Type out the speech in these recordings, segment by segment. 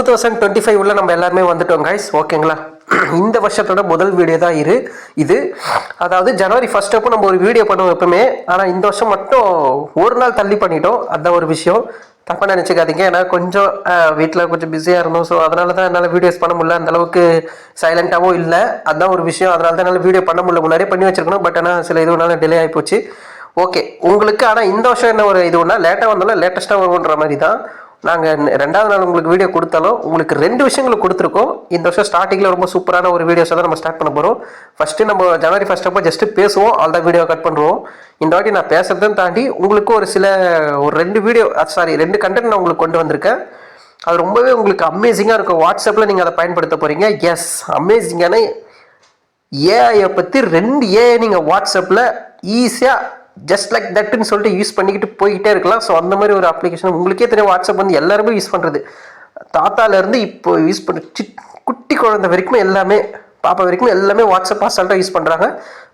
Two thousand twenty five உள்ள நம்ம எல்லாருமே வந்துட்டோம் கைஸ் ஓகேங்களா இந்த வருஷத்தோட முதல் வீடியோ தான் இரு இது அதாவது ஜனவரி ஃபர்ஸ்ட் அப்போ நம்ம ஒரு வீடியோ பண்ணுவோம் எப்பவுமே. ஆனால் இந்த வருஷம் மட்டும் ஒரு நாள் தள்ளி பண்ணிட்டோம். அதுதான் ஒரு விஷயம். தப்பாக நினச்சிக்காதீங்க. ஏன்னா கொஞ்சம் வீட்டில் கொஞ்சம் பிஸியாக இருந்தோம். ஸோ அதனால தான் என்னால் வீடியோஸ் பண்ண முடியல. அந்தளவுக்கு சைலண்ட்டாகவும் இல்லை. அதான் ஒரு விஷயம். அதனால தான் என்னால் வீடியோ பண்ண முடியல. முன்னாடியே பண்ணி வச்சிருக்கணும். பட் ஆனால் சில இதுனால டிலே ஆகி போச்சு. ஓகே உங்களுக்கு ஆனால் இந்த வருஷம் என்ன ஒரு இதுனா லேட்டாக வந்தாலும் லேட்டஸ்ட்டாக வரும்ன்ற மாதிரி தான். நாங்கள் ரெண்டாவது நாள் உங்களுக்கு வீடியோ கொடுத்தாலும் உங்களுக்கு ரெண்டு விஷயங்கள் கொடுத்துருக்கோம். இந்த வருஷம் ஸ்டார்டிங்கில் ரொம்ப சூப்பரான ஒரு வீடியோஸை தான் நம்ம ஸ்டார்ட் பண்ண போகிறோம் ஃபஸ்ட்டு நம்ம ஜனவரி ஃபஸ்ட் அப்போ ஜஸ்ட்டு பேசுவோம் ஆல் தான் வீடியோ கட் பண்ணுறோம் இந்த வாட்டி நான் பேசுகிறதையும் தாண்டி உங்களுக்கு ஒரு சில ஒரு ரெண்டு வீடியோ சாரி ரெண்டு கண்டென்ட் நான் உங்களுக்கு கொண்டு வந்திருக்கேன். அது ரொம்பவே உங்களுக்கு அமேசிங்காக இருக்கும். வாட்ஸ்அப்பில் நீங்கள் அதை பயன்படுத்த போகிறீங்க எஸ் அமேசிங்கான ஏஐயை பற்றி ரெண்டு ஏஐ நீங்கள் வாட்ஸ்அப்பில் ஈஸியாக ஜஸ்ட் லைக் தட்டுன்னு சொல்லிட்டு யூஸ் பண்ணிக்கிட்டு போய்கிட்டே இருக்கலாம். ஸோ அந்த மாதிரி ஒரு அப்ளிகேஷன் உங்களுக்கே தெரியும். வாட்ஸ்அப் வந்து எல்லாருமே யூஸ் பண்ணுறது தாத்தாலேருந்து இப்போ யூஸ் பண்ண சி- குட்டி குழந்தை வரைக்கும் எல்லாமே பாப்பா வரைக்கும் எல்லாமே வாட்ஸ்அப் அசால்ட்டாக யூஸ் பண்ணுறாங்க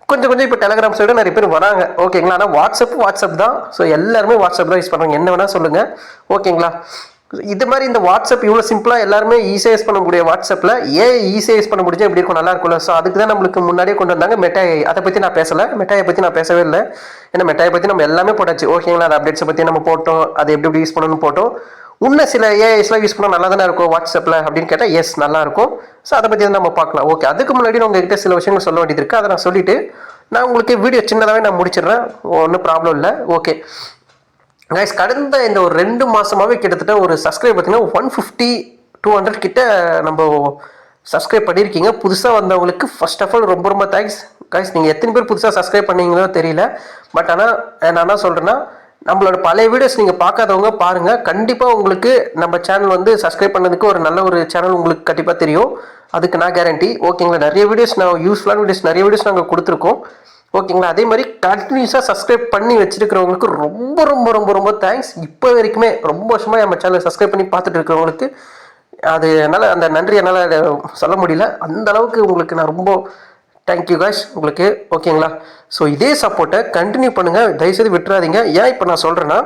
கொஞ்சம் கொஞ்சம் இப்போ டெலகிராம் சைடு நிறைய பேர் வராங்க. ஓகேங்களா ஆனால் வாட்ஸ்அப் வாட்ஸ்அப் தான். ஸோ எல்லாருமே வாட்ஸ்அப் தான் யூஸ் பண்ணுறாங்க என்ன வேணால் சொல்லுங்கள் ஓகேங்களா இது மாதிரி இந்த வாட்ஸ்அப் இவ்வளோ சிம்பிளாக எல்லாருமே ஈஸியாக யூஸ் பண்ணக்கூடிய வாட்ஸ்அப்பில் ஏன் ஈஸியாக யூஸ் பண்ண முடிஞ்சா எப்படி இருக்கும்? நல்லா இருக்கும்ல. ஸோ அதுக்கு தான் நம்மளுக்கு முன்னாடியே கொண்டு வந்தாங்க மெட்டாய் அதை பற்றி நான் பேசலை. மெட்டாயை பற்றி நான் பேசவே இல்லை. ஏன்னா மெட்டாயை பற்றி நம்ம எல்லாமே போட்டாச்சு. ஓகேங்களா அந்த அப்டேட்ஸை பற்றி நம்ம போட்டோம். அது எப்படி எப்படி யூஸ் பண்ணணும்னு போட்டோம். இன்னும் சில ஏஐஸ்லாம் யூஸ் பண்ணால் நல்லா தானே இருக்கும் வாட்ஸ்அப்பில் அப்படின்னு கேட்டால் எஸ் நல்லா இருக்கும். ஸோ அதை பற்றி நம்ம பார்க்கலாம். ஓகே அதுக்கு முன்னாடி நான் உங்ககிட்ட சில விஷயங்கள் சொல்ல வேண்டியது இருக்குது அதை நான் சொல்லிவிட்டு நான் உங்களுக்கு வீடியோ சின்னதாகவே நான் முடிச்சிடுறேன். ஒன்றும் ப்ராப்ளம் இல்லை. ஓகே கைஸ் கடந்த இந்த ஒரு ரெண்டு மாசமாவே கிட்டத்தட்ட ஒரு சப்ஸ்கிரைப் பார்த்தீங்கன்னா ஒன் ஃபிஃப்டி டூ ஹண்ட்ரட் கிட்ட நம்ம சப்ஸ்கிரைப் பண்ணியிருக்கீங்க. புதுசாக வந்தவங்களுக்கு ஃபர்ஸ்ட் ஆஃப் ஆல் ரொம்ப ரொம்ப தேங்க்ஸ் கைஸ் நீங்கள் எத்தனை பேர் புதுசாக சப்ஸ்கிரைப் பண்ணீங்களோ தெரியல. பட் ஆனால் நான் என்ன சொல்கிறேன்னா நம்மளோட பழைய வீடியோஸ் நீங்கள் பார்க்காதவங்க பாருங்கள் கண்டிப்பாக உங்களுக்கு நம்ம சேனல் வந்து சப்ஸ்கிரைப் பண்ணதுக்கு ஒரு நல்ல ஒரு சேனல் உங்களுக்கு கண்டிப்பாக தெரியும். அதுக்கு நான் கேரண்டி ஓகேங்களா நிறைய வீடியோஸ் நான் யூஸ்ஃபுல்லான வீடியோஸ் நிறைய வீடியோஸ் நாங்கள் கொடுத்துருக்கோம். ஓகேங்களா? அதே மாதிரி கண்டினியூஸாக சப்ஸ்கிரைப் பண்ணி வச்சிருக்கிறவங்களுக்கு ரொம்ப ரொம்ப ரொம்ப ரொம்ப தேங்க்ஸ் இப்போ வரைக்குமே ரொம்ப வருஷமாக நம்ம சேனலை சப்ஸ்கிரைப் பண்ணி பார்த்துட்டு இருக்கிறவங்களுக்கு அது என்னால் அந்த நன்றி என்னால் சொல்ல முடியல. அந்த அளவுக்கு உங்களுக்கு நான் ரொம்ப தேங்க்யூ காய்ஸ் உங்களுக்கு ஓகேங்களா? ஸோ இதே சப்போர்ட்டை கண்டினியூ பண்ணுங்கள் தயவுசெய்து விட்டுறாதீங்க. ஏன் இப்போ நான் சொல்கிறேன்னா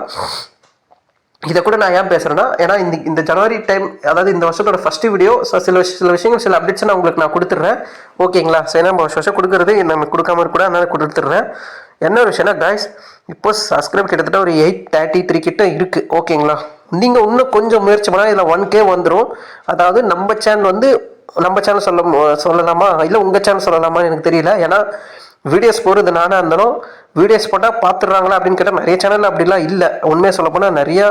இதை கூட நான் ஏன் பேசுகிறேன்னா ஏன்னா இந்த இந்த ஜனவரி டைம் அதாவது இந்த வருஷத்தோட ஃபஸ்ட்டு வீடியோ சில சில விஷயங்கள் சில அப்டேட்ஸ் நான் உங்களுக்கு நான் கொடுத்துட்றேன். ஓகேங்களா? சரி நம்ம வருஷம் வருஷம் கொடுக்குறது நம்ம கொடுக்காம கூட அதனால் கொடுத்துட்றேன். என்ன ஒரு விஷயம்னா காய்ஸ் இப்போ சப்ஸ்கிரைப் கிட்டத்தட்ட ஒரு எயிட் தேர்ட்டி த்ரீ கிட்ட இருக்குது ஓகேங்களா? நீங்கள் இன்னும் கொஞ்சம் முயற்சி பண்ணால் இதில் ஒன் கே வந்துடும் அதாவது நம்ம சேனல் வந்து நம்ம சேனல் சொல்ல மு- சொல்லலாமா? இல்லை உங்கள் சேனல் சொல்லலாமான்னு எனக்கு தெரியல. ஏன்னா வீடியோஸ் போடுறது நானாக இருந்தாலும் வீடியோஸ் போட்டால் பார்த்துடுறாங்களா அப்படின்னு கேட்டால் நிறைய சேனல் அப்படிலாம் இல்லை. உண்மையாக சொல்லப்போனால் நிறையா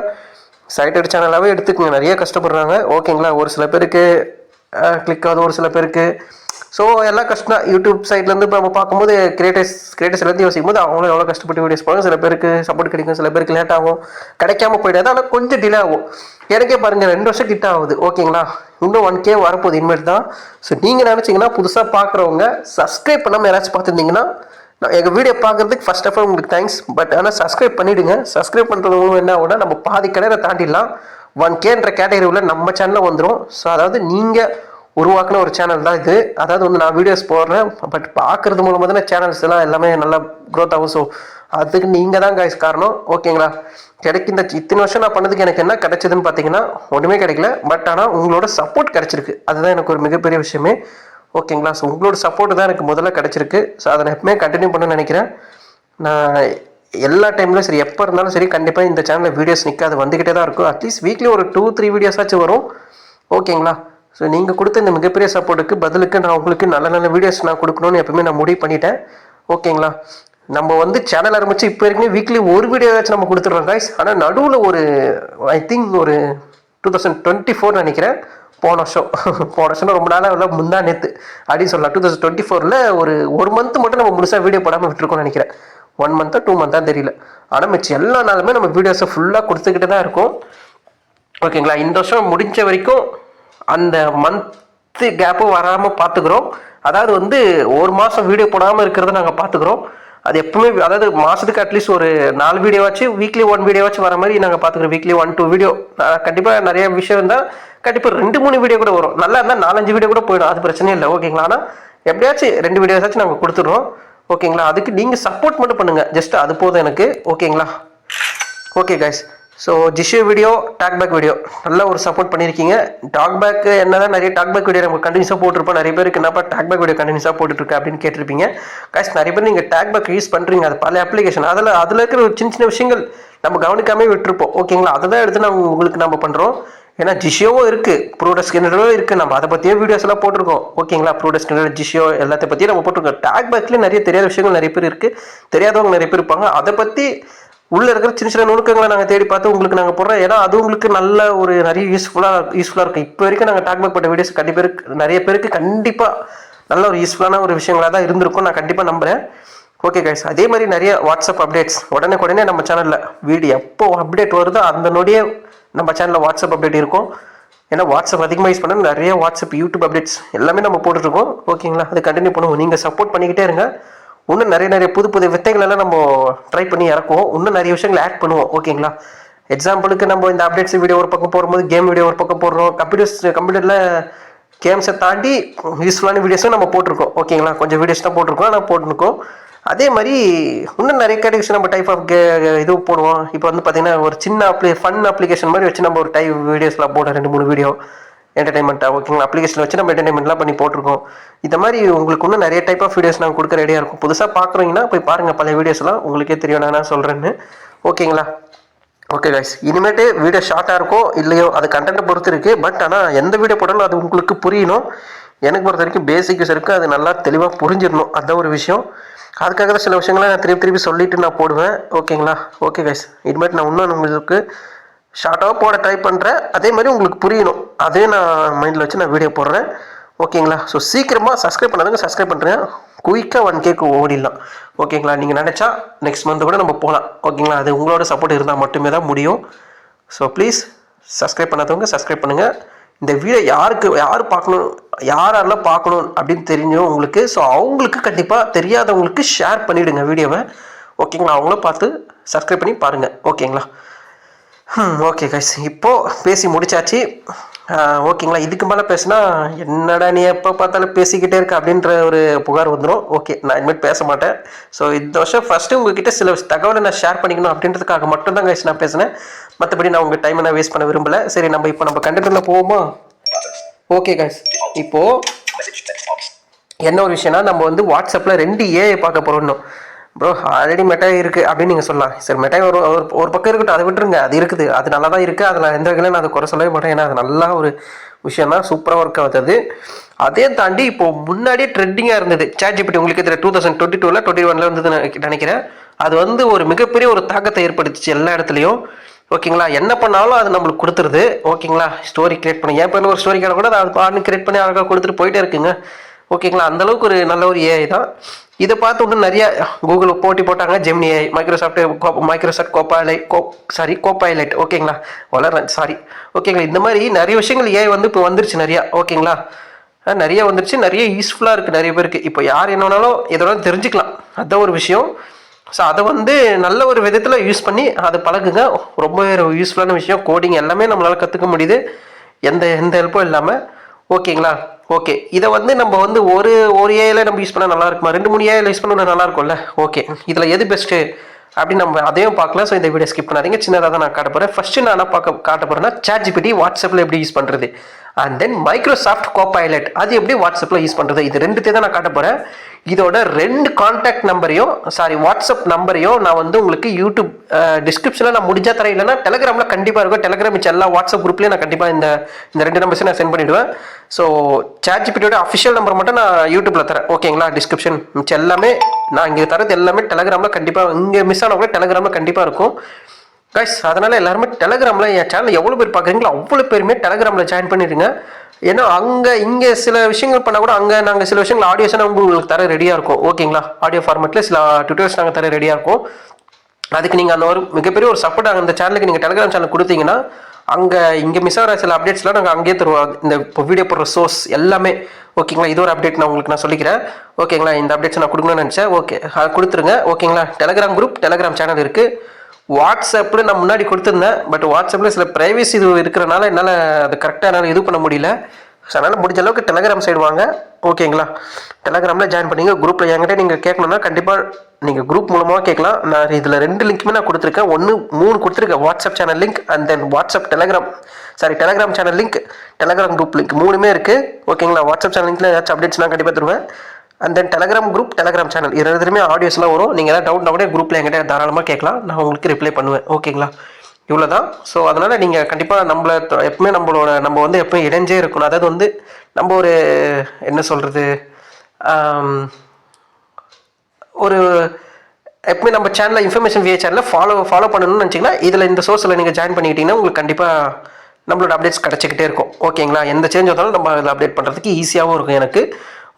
சைட்டட் சேனலாகவே எடுத்துக்கோங்க. நிறைய கஷ்டப்படுறாங்க. ஓகேங்களா ஒரு சில பேருக்கு கிளிக் ஆகுது. ஒரு சில பேருக்கு ஸோ எல்லாம் கஷ்டம் யூடியூப் சைட்லேருந்து இப்போ நம்ம பார்க்கும்போது கிரியேட்டர்ஸ் கிரியேட்டர்ஸ் எல்லாத்தையும் யோசிக்கும் போது அவங்களும் எவ்வளோ கஷ்டப்பட்டு வீடியோஸ் போவாங்க சில பேருக்கு சப்போர்ட் கிடைக்கும் சில பேருக்கு லேட் ஆகும். கிடைக்காம போயிடாது. ஆனால் கொஞ்சம் டிலே ஆகும். எனக்கே பாருங்க ரெண்டு வருஷம் கிட்ட ஆகுது. ஓகேங்களா இன்னும் ஒன் கே வரப்போகுது இனிமேல் தான். ஸோ நீங்கள் நினச்சிங்கன்னா புதுசாக பார்க்குறவங்க சப்ஸ்கிரைப் பண்ணாமல் யாராச்சும் பார்த்துருந்தீங்கன்னா நான் எங்கள் வீடியோ பார்க்குறதுக்கு ஃபர்ஸ்ட் ஆஃப் ஆல் உங்களுக்கு தேங்க்ஸ் பட் ஆனால் சப்ஸ்கிரைப் பண்ணிவிடுங்க சப்ஸ்கிரைப் பண்ணுறது மூலம் என்ன ஆகும்னா நம்ம பாதி கடையில் தாண்டிடலாம். ஒன் கேன்ற கேட்டகரியில் நம்ம சேனலில் வந்துடும் ஸோ அதாவது நீங்கள் உருவாக்குன ஒரு சேனல் தான் இது. அதாவது வந்து நான் வீடியோஸ் போடுறேன் பட் பார்க்குறது மூலமாக தானே சேனல்ஸ் எல்லாம் எல்லாமே நல்லா க்ரோத் ஆகும். ஸோ அதுக்கு நீங்கள் தான் காய்ஸ் காரணம் ஓகேங்களா கிடைக்கு இந்த இத்தனை வருஷம் நான் பண்ணதுக்கு எனக்கு என்ன கிடைச்சதுன்னு பார்த்தீங்கன்னா ஒன்றுமே கிடைக்கல. பட் ஆனால் உங்களோட சப்போர்ட் கிடைச்சிருக்கு. அதுதான் எனக்கு ஒரு மிகப்பெரிய விஷயமே. ஓகேங்களா ஸோ உங்களோட சப்போர்ட் தான் எனக்கு முதல்ல கிடச்சிருக்கு. ஸோ அதை நான் எப்பவுமே கண்டினியூ பண்ணணும்னு நினைக்கிறேன். நான் எல்லா டைம்லையும் சரி எப்போ இருந்தாலும் சரி கண்டிப்பாக இந்த சேனலில் வீடியோஸ் நிற்காது வந்துக்கிட்டே தான் இருக்கும். அட்லீஸ்ட் வீக்லி ஒரு டூ த்ரீ வீடியோஸாச்சும் வரும். ஓகேங்களா ஸோ நீங்கள் கொடுத்த இந்த மிகப்பெரிய சப்போர்ட்டுக்கு பதிலுக்கு நான் உங்களுக்கு நல்ல நல்ல வீடியோஸ் நான் கொடுக்கணும்னு எப்பவுமே நான் முடிவு பண்ணிட்டேன். ஓகேங்களா நம்ம வந்து சேனல் ஆரம்பித்து இப்போ வரைக்கும் வீக்லி ஒரு வீடியோவாச்சும் நம்ம கொடுத்துட்றோம் guys. ஆனால் நடுவில் ஒரு ஐ திங்க் ஒரு டூ தௌசண்ட் டுவெண்ட்டி ஃபோர் நினைக்கிறேன். போன வருஷம் போன வருஷம் ரொம்ப நாளாக இல்லை முந்தா நேற்று அப்படின்னு சொல்லலாம். டூ தௌசண்ட் டுவெண்ட்டி ஃபோரில் ஒரு ஒரு மந்த் மட்டும் நம்ம முழுசாக வீடியோ போடாமல் விட்டுருக்கோம்னு நினைக்கிறேன். ஒன் மந்த்தா டூ மந்த்தாக தெரியல. ஆனால் மிச்சம் எல்லா நாளுமே நம்ம வீடியோஸை ஃபுல்லாக கொடுத்துக்கிட்டு தான் இருக்கும். ஓகேங்களா இந்த வருஷம் முடிஞ்ச வரைக்கும் அந்த மந்த்து கேப்பும் வராமல் பார்த்துக்குறோம் அதாவது வந்து ஒரு மாதம் வீடியோ போடாமல் இருக்கிறத நாங்கள் பார்த்துக்குறோம் அது எப்பவுமே அதாவது மாதத்துக்கு அட்லீஸ்ட் ஒரு நாலு வீடியோவாச்சு வீக்லி ஒன் வீடியோவாச்சும் வர மாதிரி நாங்கள் பார்த்துக்குறோம் வீக்லி ஒன் டூ வீடியோ கண்டிப்பாக நிறைய விஷயம் இருந்தால் கண்டிப்பாக ரெண்டு மூணு வீடியோ கூட வரும். நல்லா இருந்தால் நாலஞ்சு வீடியோ கூட போயிடும். அது பிரச்சனையே இல்லை. ஓகேங்களா ஆனால் எப்படியாச்சும் ரெண்டு வீடியோஸாச்சும் நாங்கள் கொடுத்துட்றோம். ஓகேங்களா அதுக்கு நீங்கள் சப்போர்ட் மட்டும் பண்ணுங்கள் ஜஸ்ட் அது போதும் எனக்கு. ஓகேங்களா ஓகே கைஸ் ஸோ ஜிஷு வீடியோ டாக் பேக் வீடியோ நல்லா ஒரு சப்போர்ட் பண்ணியிருக்கீங்க. டாக் பேக் என்னதான் நிறைய டாக் பேக் வீடியோ நம்ம கண்டினியூஸாக போட்டிருப்போம். நிறைய பேருக்கு என்னப்பா டாக் பேக் வீடியோ கண்டினியூஸாக போட்டுட்ருக்கு அப்படின்னு கேட்டிருப்பீங்க. காசு நிறைய பேர் நீங்கள் டாக் பேக் யூஸ் பண்ணுறீங்க அது பல அப்ளிகேஷன் அதில் அதில் இருக்கிற ஒரு சின்ன சின்ன விஷயங்கள் நம்ம கவனிக்காமே விட்டுருப்போம். ஓகேங்களா அதை தான் எடுத்து நம்ம உங்களுக்கு நம்ம பண்ணுறோம் ஏன்னா ஜிஷியோவும் இருக்குது ப்ரூடஸ் ஸ்கின்னரும் இருக்குது நம்ம அதை பற்றியே வீடியோஸ் எல்லாம் போட்டிருக்கோம். ஓகேங்களா ப்ரூடஸ் ஸ்கின்னர் ஜிஷியோ எல்லாத்த பற்றியும் நம்ம போட்டிருக்கோம். டாக் பேக்லேயே நிறைய தெரியாத விஷயங்கள் நிறைய பேர் இருக்குது தெரியாதவங்க நிறைய பேர் இருப்பாங்க. அதை பற்றி உள்ள இருக்கிற சின்ன சின்ன நுணுக்கங்களை நாங்கள் தேடி பார்த்து உங்களுக்கு நாங்கள் போடுறோம். ஏன்னா அது உங்களுக்கு நல்ல ஒரு நிறைய யூஸ்ஃபுல்லாக யூஸ்ஃபுல்லாக இருக்கும். இப்போ வரைக்கும் நாங்கள் டாக் பேக் பண்ண வீடியோஸ் கண்டிப்பாக நிறைய பேருக்கு கண்டிப்பாக நல்ல ஒரு யூஸ்ஃபுல்லான ஒரு விஷயங்களாக தான் இருந்திருக்கும். நான் கண்டிப்பாக நம்புகிறேன் ஓகே கைஸ் அதே மாதிரி நிறைய வாட்ஸ்அப் அப்டேட்ஸ் உடனே உடனே நம்ம சேனலில் வீடியோ எப்போ அப்டேட் வருதோ அந்த நொடியே நம்ம சேனலில் வாட்ஸ்அப் அப்டேட் இருக்கும். ஏன்னா வாட்ஸ்அப் அதிகமாக யூஸ் பண்ண நிறைய வாட்ஸ்அப் யூடியூப் அப்டேட்ஸ் எல்லாமே நம்ம போட்டுருக்கோம் ஓகேங்களா அது கண்டினியூ பண்ணுவோம். நீங்கள் சப்போர்ட் பண்ணிக்கிட்டே இருங்க. இன்னும் நிறைய நிறைய புது புது வித்தைகள் எல்லாம் நம்ம ட்ரை பண்ணி இறக்குவோம். இன்னும் நிறைய விஷயங்கள் ஆட் பண்ணுவோம். ஓகேங்களா எக்ஸாம்பிளுக்கு நம்ம இந்த அப்டேட்ஸ் வீடியோ ஒரு பக்கம் போடும்போது கேம் வீடியோ ஒரு பக்கம் போடுறோம். கம்ப்யூட்டர்ஸ் கம்ப்யூட்டரில் கேம்ஸை தாண்டி யூஸ்ஃபுல்லான வீடியோஸும் நம்ம போட்டிருக்கோம். ஓகேங்களா கொஞ்சம் வீடியோஸ் தான் போட்டிருக்கோம். ஆனால் போட்டிருக்கோம். அதே மாதிரி இன்னும் நிறைய கேட்டகரிஸ் நம்ம டைப் ஆஃப் கே இது போடுவோம். இப்போ வந்து பார்த்தீங்கன்னா ஒரு சின்ன அப்ளி ஃபன் அப்ளிகேஷன் மாதிரி வச்சு நம்ம ஒரு டைப் வீடியோஸ்லாம் போடுறோம் ரெண்டு மூணு வீடியோ என்டர்டைன்மெண்ட்டாக ஓகேங்களா அப்ளிகேஷன் வச்சு நம்ம என்டர்டைன்மெண்ட்லாம் பண்ணி போட்டிருக்கோம். இந்த மாதிரி உங்களுக்கு இன்னும் நிறைய டைப் ஆஃப் வீடியோஸ் நாங்கள் கொடுக்க ரெடியாக இருக்கும். புதுசாக பார்க்குறீங்கன்னா போய் பாருங்கள் பழைய வீடியோஸ்லாம் உங்களுக்கே தெரியும் நான் சொல்கிறேன்னு ஓகேங்களா ஓகே கைஸ் இனிமேட்டு வீடியோ ஷார்ட்டாக இருக்கும் இல்லையோ அது கண்டென்ட்டை பொறுத்து இருக்குது பட் ஆனால் எந்த வீடியோ போட்டாலும் அது உங்களுக்கு புரியணும். எனக்கு பொறுத்த வரைக்கும் பேசிக்ஸ் இருக்குது அது நல்லா தெளிவாக புரிஞ்சிடணும். அதுதான் ஒரு விஷயம். அதுக்காக தான் சில விஷயங்களை நான் திருப்பி திருப்பி சொல்லிவிட்டு நான் போடுவேன். ஓகேங்களா ஓகே கைஸ் இனிமேட்டு நான் இன்னும் உங்களுக்கு ஷார்ட்டாக போட ட்ரை பண்ணுறேன் அதே மாதிரி உங்களுக்கு புரியணும். அதே நான் மைண்டில் வச்சு நான் வீடியோ போடுறேன். ஓகேங்களா ஸோ சீக்கிரமாக சப்ஸ்கிரைப் பண்ணாதுங்க சப்ஸ்கிரைப் பண்ணுறேன் குயிக்காக ஒன் கேக்கு ஓடிடலாம். ஓகேங்களா நீங்கள் நினச்சா நெக்ஸ்ட் மந்த் கூட நம்ம போகலாம் ஓகேங்களா அது உங்களோட சப்போர்ட் இருந்தால் மட்டுமே தான் முடியும். ஸோ ப்ளீஸ் சப்ஸ்கிரைப் பண்ணாதவங்க சப்ஸ்கிரைப் பண்ணுங்கள் இந்த வீடியோ யாருக்கு யார் பார்க்கணும் யார் யாரெல்லாம் பார்க்கணும் அப்படின்னு தெரிஞ்சோ உங்களுக்கு ஸோ அவங்களுக்கு கண்டிப்பாக தெரியாதவங்களுக்கு ஷேர் பண்ணிவிடுங்க வீடியோவை ஓகேங்களா அவங்களும் பார்த்து சப்ஸ்கிரைப் பண்ணி பாருங்கள் ஓகேங்களா ஓகே கைஸ் இப்போது பேசி முடிச்சாச்சு. ஓகேங்களா இதுக்கு மேலே பேசினா என்னடா நீ எப்போ பார்த்தாலும் பேசிக்கிட்டே இருக்க அப்படின்ற ஒரு புகார் வந்துடும் ஓகே நான் இனிமேல் பேச மாட்டேன். ஸோ இந்த வருஷம் ஃபஸ்ட்டு உங்ககிட்ட சில தகவலை நான் ஷேர் பண்ணிக்கணும் அப்படின்றதுக்காக மட்டும்தான் கைஸ் நான் பேசினேன். மற்றபடி நான் உங்கள் டைமை நான் வேஸ்ட் பண்ண விரும்பல. சரி நம்ம இப்போ நம்ம கண்டென்ட்டில் போவோமா? ஓகே கைஸ் இப்போது. என்ன ஒரு விஷயம்னா நம்ம வந்து வாட்ஸ்அப்பில் ரெண்டு ஏஐ பார்க்க போகிறோம் ப்ரோ ஆல்ரெடி மெட்டாய் இருக்குது அப்படின்னு நீங்கள் சொல்லலாம். சரி மெட்டாய் ஒரு ஒரு ஒரு பக்கம் இருக்கட்டும் அதை விட்டுருங்க. அது இருக்குது. அது நல்லா தான் இருக்குது அதில் எந்த வகையிலும் நான் அதை குறை சொல்லவே மாட்டேன். ஏன்னா அது நல்லா ஒரு விஷயம் தான் சூப்பராக ஒர்க் ஆகுது அதே தாண்டி இப்போ முன்னாடியே ட்ரெண்டிங்காக இருந்தது. சேட் ஜிபிடி உங்களுக்கு இதில் டூ தௌசண்ட் டுவெண்ட்டி டூவில் டுவெண்ட்டி ஒனில் வந்து நினைக்கிறேன். அது வந்து ஒரு மிகப்பெரிய ஒரு தாக்கத்தை ஏற்படுத்துச்சு எல்லா இடத்துலையும். ஓகேங்களா? என்ன பண்ணாலும் அது நம்மளுக்கு கொடுத்துருது. ஓகேங்களா? ஸ்டோரி கிரியேட் பண்ணி என் பேரில் ஒரு ஸ்டோரி கூட கூட அது பாட்டு கிரியேட் பண்ணி அழகாக கொடுத்துட்டு போயிட்டே இருக்குங்க. ஓகேங்களா? அந்த அளவுக்கு ஒரு நல்ல ஒரு ஏஐ தான். இதை பார்த்து ஒன்று நிறைய கூகுள் போட்டி போட்டாங்க ஜெமினி மைக்ரோசாஃப்ட் மைக்ரோசாஃப்ட் கோபாலை கோ சாரி கோபைலட் ஓகேங்களா வளர சாரி ஓகேங்களா இந்த மாதிரி நிறைய விஷயங்கள் ஏஐ வந்து இப்போ வந்துருச்சு நிறையா ஓகேங்களா நிறைய வந்துருச்சு நிறைய யூஸ்ஃபுல்லாக இருக்குது நிறைய பேருக்கு. இப்போ யார் என்ன வேணாலும் தெரிஞ்சுக்கலாம். அதுதான் ஒரு விஷயம். ஸோ அதை வந்து நல்ல ஒரு விதத்தில் யூஸ் பண்ணி அதை பழகுங்க. ரொம்ப யூஸ்ஃபுல்லான விஷயம். கோடிங் எல்லாமே நம்மளால் கற்றுக்க முடியுது. எந்த எந்த ஹெல்ப்பும் இல்லாமல் ஓகேங்களா ஓகே இதை வந்து நம்ம வந்து ஒரு ஒரு ஏஐல நம்ம யூஸ் பண்ணால் நல்லா இருக்குமா? ரெண்டு மூணு ஏஐல யூஸ் பண்ணால் நல்லா இருக்கும்ல? ஓகே இதில் எது பெஸ்ட்டு அப்படின்னு நம்ம அதையும் பார்க்கலாம். ஸோ இந்த வீடியோ ஸ்கிப் பண்ணாதீங்க. சின்னதாக தான் நான் காட்ட போகிறேன் ஃபஸ்ட்டு நான் என்ன பார்க்க காட்ட போகிறேன்னா சாட் ஜிபிடி வாட்ஸ்அப்பில் எப்படி யூஸ் பண்ணுறது அண்ட் தென் மைக்ரோசாஃப்ட் கோபைலட் அது எப்படி வாட்ஸ்அப்பில் யூஸ் பண்ணுறது இது ரெண்டுத்தையும் தான் நான் காட்ட போகிறேன் இதோட ரெண்டு காண்டாக்ட் நம்பரையும் சாரி வாட்ஸ்அப் நம்பரையும் நான் வந்து உங்களுக்கு யூடியூப் டிஸ்கிரிப்ஷனில் நான் முடிஞ்சா தரேன். இல்லைன்னா டெலகிராமில் கண்டிப்பாக இருக்கும். டெலகிராம் மிச்ச எல்லா வாட்ஸ்அப் குரூப்லேயும் நான் கண்டிப்பாக இந்த இந்த ரெண்டு நம்பர்ஸையும் நான் சென்ட் பண்ணிவிடுவேன் ஸோ சார்ஜ் ஜிபிடியோட அஃபிஷியல் நம்பர் மட்டும் நான் யூடியூப்பில் தரேன். ஓகேங்களா டிஸ்கிரிப்ஷன் மிச்சம் எல்லாமே நான் இங்கே தரது எல்லாமே டெலகிராமில் கண்டிப்பாக இங்கே மிஸ் ஆனவங்க கூட டெலகிராமில் கண்டிப்பாக இருக்கும். கைஸ் அதனால் எல்லாருமே டெலகிராமில் என் சேனல் எவ்வளோ பேர் பார்க்குறீங்களோ அவ்வளோ பேருமே டெலகிராமில் ஜாயின் பண்ணிடுங்க. ஏன்னா அங்கே இங்கே சில விஷயங்கள் பண்ணால் கூட அங்கே நாங்கள் சில விஷயங்கள் ஆடியோஸை உங்களுக்கு தர ரெடியாக இருக்கும். ஓகேங்களா ஆடியோ ஃபார்மேட்டில் சில ட்விட்டர்ஸ் நாங்கள் தர ரெடியாக இருக்கும். அதுக்கு நீங்கள் அந்த ஒரு மிகப்பெரிய ஒரு சப்போர்ட் அந்த சேனலுக்கு நீங்கள் டெலிகிராம் சேனல் கொடுத்தீங்கன்னா அங்கே இங்கே மிஸ் ஆகிற சில அப்டேட்ஸ்லாம் நாங்கள் அங்கேயே தருவோம். இந்த இப்போ வீடியோ போடுற சோர்ஸ் எல்லாமே. ஓகேங்களா இது ஒரு அப்டேட் நான் உங்களுக்கு நான் சொல்லிக்கிறேன். ஓகேங்களா இந்த அப்டேட்ஸ் நான் கொடுக்கணும்னு நினச்சேன். ஓகே கொடுத்துருங்க. ஓகேங்களா டெலகிராம் குரூப் டெலகிராம் சேனல் இருக்குது வாட்ஸ்அப்பில் நான் முன்னாடி கொடுத்துருந்தேன். பட் வாட்ஸ்அப்பில் சில ப்ரைவசி இது இருக்கிறனால என்னால் அது கரெக்டாக என்னால் இது பண்ண முடியல. ஸோ அதனால் முடிஞ்ச அளவுக்கு டெலகிராம் சைடு வாங்க. ஓகேங்களா டெலகிராமில் ஜாயின் பண்ணிங்க. குரூப்பில் என்கிட்ட நீங்கள் கேட்கணுன்னா கண்டிப்பாக நீங்கள் குரூப் மூலமாக கேட்கலாம் நான் இதில் ரெண்டு லிங்க்குமே நான் கொடுத்துருக்கேன். ஒன்று மூணு கொடுத்துருக்கேன். WhatsApp channel link and then WhatsApp Telegram sorry Telegram channel link Telegram group link மூணுமே இருக்குது ஓகேங்களா வாட்ஸ்அப் சேனல் லிங்க்கில் ஏதாச்சும் அப்டேட்ஸ்லாம் கண்டிப்பாக தருவேன். And then Telegram group Telegram channel இது ரெண்டுமே ஆடியோஸ்லாம் வரும். நீங்கள் எதாவது டவுட்னா கூட குரூப்பில் என்கிட்ட தாராளமாக கேட்கலாம். நான் உங்களுக்கு ரிப்ளை பண்ணுவேன். ஓகேங்களா இவ்வளோ தான் ஸோ அதனால் நீங்கள் கண்டிப்பாக நம்மளை எப்பவுமே நம்மளோட நம்ம வந்து எப்பவும் இணைஞ்சே இருக்கணும். அதாவது வந்து நம்ம ஒரு என்ன சொல்கிறது ஒரு எப்பவுமே நம்ம சேனலில் இன்ஃபர்மேஷன் விஏ சேனலில் ஃபாலோ ஃபாலோ பண்ணணும்னு நினச்சிங்கன்னா இதில் இந்த சோர்ஸில் நீங்கள் ஜாயின் பண்ணிக்கிட்டீங்கன்னா உங்களுக்கு கண்டிப்பாக நம்மளோட அப்டேட்ஸ் கிடச்சிக்கிட்டே இருக்கும். ஓகேங்களா எந்த சேஞ்ச் வந்தாலும் நம்ம அதில் அப்டேட் பண்ணுறதுக்கு ஈஸியாகவும் இருக்கும் எனக்கு.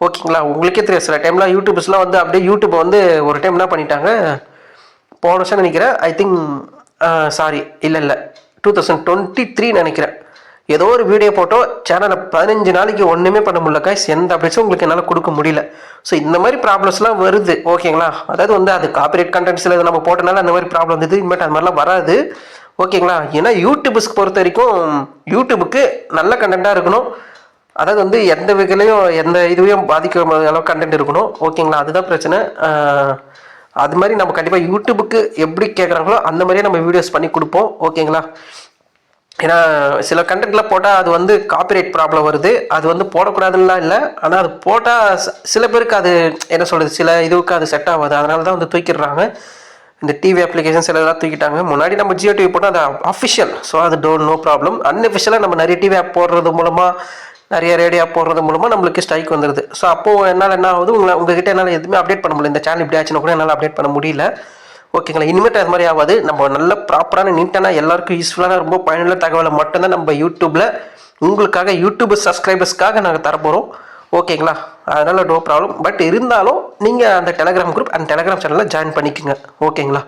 ஓகேங்களா? உங்களுக்கே தெரியும். சில டைம்லாம் யூடியூப்ஸ்லாம் வந்து அப்படியே யூடியூப் வந்து ஒரு டைம் என்ன பண்ணிட்டாங்க? போன வருஷம் நினைக்கிறேன். ஐ திங்க் சாரி இல்லை இல்லை. டூ தௌசண்ட் டுவெண்ட்டி த்ரீ நினைக்கிறேன். ஏதோ ஒரு வீடியோ போட்டோ சேனலை பதினஞ்சு நாளைக்கு ஒன்றுமே பண்ண முடியல guys. எந்த அப்டேட்ஸும் உங்களுக்கு என்னால் கொடுக்க முடியல. ஸோ இந்த மாதிரி ப்ராப்ளம்ஸ்லாம் வருது. ஓகேங்களா? அதாவது வந்து அது காப்பிரைட் கண்டென்ட்ஸில் நம்ம போட்டனால அந்த மாதிரி ப்ராப்ளம் வந்தது. இனிமேட் அது மாதிரிலாம் வராது. ஓகேங்களா? ஏன்னா யூடியூப்ஸ்க்கு பொறுத்த வரைக்கும் யூடியூபுக்கு நல்ல கண்டென்ட்டாக இருக்கணும். அதாவது வந்து எந்த வகையிலையும் எந்த இதுவையும் பாதிக்க அளவுக்கு கண்டென்ட் இருக்கணும். ஓகேங்களா அதுதான் பிரச்சனை. அது மாதிரி நம்ம கண்டிப்பாக யூடியூபுக்கு எப்படி கேட்குறாங்களோ அந்த மாதிரியே நம்ம வீடியோஸ் பண்ணி கொடுப்போம். ஓகேங்களா ஏன்னா சில கண்டென்ட்லாம் போட்டால் அது வந்து காப்பிரைட் ப்ராப்ளம் வருது. அது வந்து போடக்கூடாதுலாம் இல்லை. ஆனால் அது போட்டால் சில பேருக்கு அது என்ன சொல்கிறது சில இதுவுக்கு அது செட் ஆகாது. அதனால தான் வந்து தூக்கிடுறாங்க. இந்த டிவி அப்ளிகேஷன் சில இதெல்லாம் தூக்கிட்டாங்க. முன்னாடி நம்ம ஜியோ டிவி போட்டால் அது அஃபிஷியல் ஸோ அது டோன்ட் நோ ப்ராப்ளம் அன்அஃபிஷியலாக நம்ம நிறைய டிவி ஆப் போடுறது மூலமாக நிறைய ரேடியோ போடுறது மூலமாக நம்மளுக்கு ஸ்ட்ரைக் வந்துடுது ஸோ அப்போது என்னால் என்ன ஆகுது? உங்களை உங்ககிட்ட என்னால் எதுவுமே அப்டேட் பண்ண முடியல. இந்த சேனல் இப்படி ஆச்சுன்னா கூட என்னால் அப்டேட் பண்ண முடியல. ஓகேங்களா இனிமேட்டு அது மாதிரி ஆகாது. நம்ம நல்ல ப்ராப்பரான நீட்டான எல்லாருக்கும் யூஸ்ஃபுல்லான ரொம்ப பயனுள்ள தகவலை மட்டும்தான் நம்ம யூடியூப்பில் உங்களுக்காக யூடியூப் சப்ஸ்கிரைபர்ஸ்க்காக நாங்கள் தரப்போகிறோம் ஓகேங்களா அதனால் நோ ப்ராப்ளம் பட் இருந்தாலும் நீங்கள் அந்த டெலகிராம் குரூப் அந்த டெலகிராம் சேனலில் ஜாயின் பண்ணிக்கோங்க. ஓகேங்களா